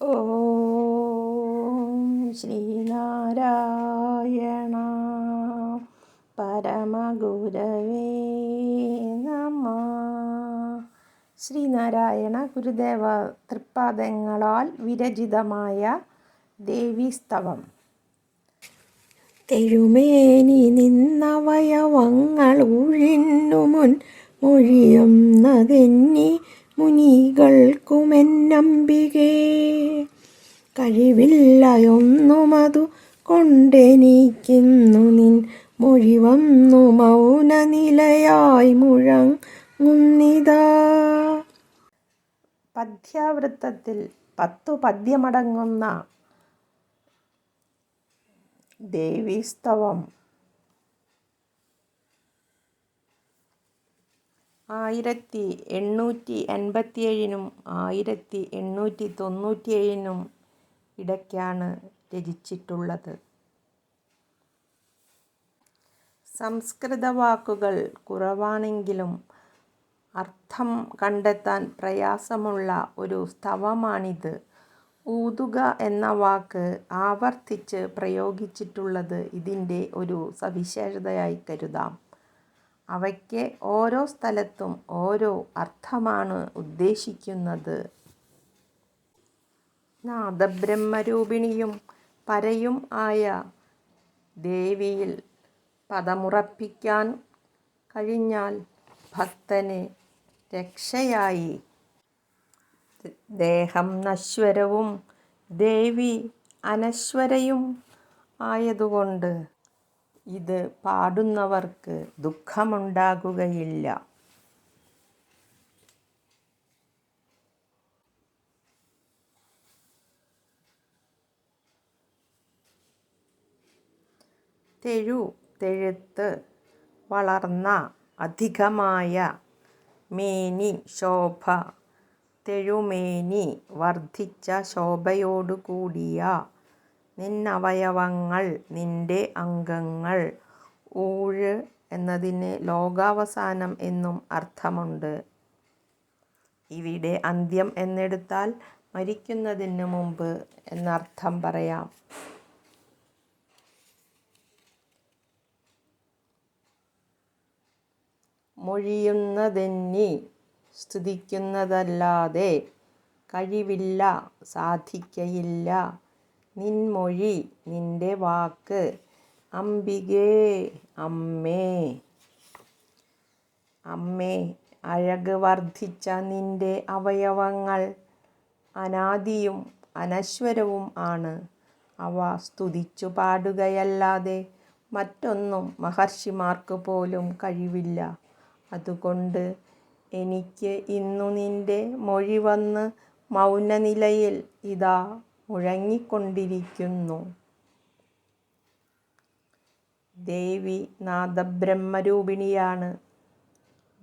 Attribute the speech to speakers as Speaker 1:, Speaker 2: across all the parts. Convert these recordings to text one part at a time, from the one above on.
Speaker 1: ഓം ശ്രീനാരായണ പരമഗുരവേ നമ. ശ്രീനാരായണ ഗുരുദേവ തൃപ്പാദങ്ങളാൽ വിരചിതമായ ദേവീസ്തവം
Speaker 2: തെഴുമേനി നിന്നവയവങ്ങൾ ഉഴിന്നുമുൻ മൊഴിയുന്നതെന്നി മുനികൾക്കുമെന്നമ്പികേ കഴിവില്ലയൊന്നുമതു കൊണ്ടെനിക്കുന്നു നിൻ മൊഴി വന്നു മൗനനിലയായി മുഴങ്ങുന്നിതാ.
Speaker 1: പദ്യാവൃത്തത്തിൽ പത്തു പദ്യമടങ്ങുന്ന ദേവീസ്തവം ആയിരത്തി എണ്ണൂറ്റി എൺപത്തിയേഴിനും ആയിരത്തി എണ്ണൂറ്റി തൊണ്ണൂറ്റിയേഴിനും ഇടയ്ക്കാണ് രചിച്ചിട്ടുള്ളത്. സംസ്കൃത വാക്കുകൾ കുറവാണെങ്കിലും അർത്ഥം കണ്ടെത്താൻ പ്രയാസമുള്ള ഒരു സ്തവമാണിത്. ഊതുക എന്ന വാക്ക് ആവർത്തിച്ച് പ്രയോഗിച്ചിട്ടുള്ളത് ഇതിന്റെ ഒരു സവിശേഷതയായി കരുതാം. അവയ്ക്ക് ഓരോ സ്ഥലത്തും ഓരോ അർത്ഥമാണ് ഉദ്ദേശിക്കുന്നത്. നാദബ്രഹ്മരൂപിണിയും പരയും ആയ ദേവിയിൽ പദമുറപ്പിക്കാൻ കഴിഞ്ഞാൽ ഭക്തന് രക്ഷയായി. ദേഹം നശ്വരവും ദേവി അനശ്വരയും ആയതുകൊണ്ട് ഇത് പാടുന്നവർക്ക് ദുഃഖമുണ്ടാകുകയില്ല. തെഴു തെഴുത്ത് വളർന്ന അധികമായ മേനി ശോഭ തെഴുമേനി വർദ്ധിച്ച ശോഭയോടുകൂടിയ നിന്നവയവങ്ങൾ നിന്റെ അംഗങ്ങൾ. ഊഴ് എന്നതിന് ലോകാവസാനം എന്നും അർത്ഥമുണ്ട്. ഇവിടെ അന്ത്യം എന്നെടുത്താൽ മരിക്കുന്നതിന് മുമ്പ് എന്നർത്ഥം പറയാം. മൊഴിയുന്നതെന്നി സ്തുതിക്കുന്നതല്ലാതെ കഴിവില്ല സാധിക്കയില്ല. നിൻമൊഴി നിന്റെ വാക്ക്. അംബികേ അമ്മേ. അമ്മേ അഴക് വർദ്ധിച്ച നിന്റെ അവയവങ്ങൾ അനാദിയും അനശ്വരവും ആണ്. അവ സ്തുതിച്ചു പാടുകയല്ലാതെ മറ്റൊന്നും മഹർഷിമാർക്ക് പോലും കഴിവില്ല. അതുകൊണ്ട് എനിക്ക് ഇന്നു നിന്റെ മൊഴി വന്ന് മൗനനിലയിൽ ഇതാ മുഴങ്ങിക്കൊണ്ടിരിക്കുന്നു. ദേവി നാദബ്രഹ്മരൂപിണിയാണ്.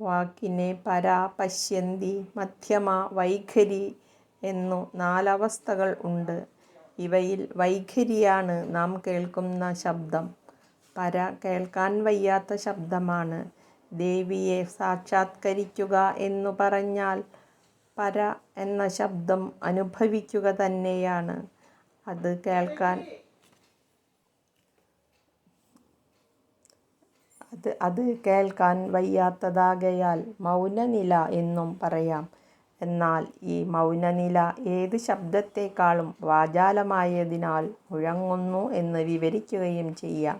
Speaker 1: വാക്കിനെ പരാ പശ്യന്തി മധ്യമ വൈഖരി എന്നു നാലവസ്ഥകൾ ഉണ്ട്. ഇവയിൽ വൈഖരിയാണ് നാം കേൾക്കുന്ന ശബ്ദം. പര കേൾക്കാൻ വയ്യാത്ത ശബ്ദമാണ്. ദേവിയെ സാക്ഷാത്കരിക്കുക എന്നു പറഞ്ഞാൽ പര എന്ന ശബ്ദം അനുഭവിക്കുക തന്നെയാണ്. അത് കേൾക്കാൻ അത് അത് കേൾക്കാൻ വയ്യാത്തതാകയാൽ മൗനനില എന്നും പറയാം. എന്നാൽ ഈ മൗനനില ഏത് ശബ്ദത്തെക്കാളും വാചാലമായതിനാൽ മുഴങ്ങുന്നു എന്ന് വിവരിക്കുകയും ചെയ്യാം.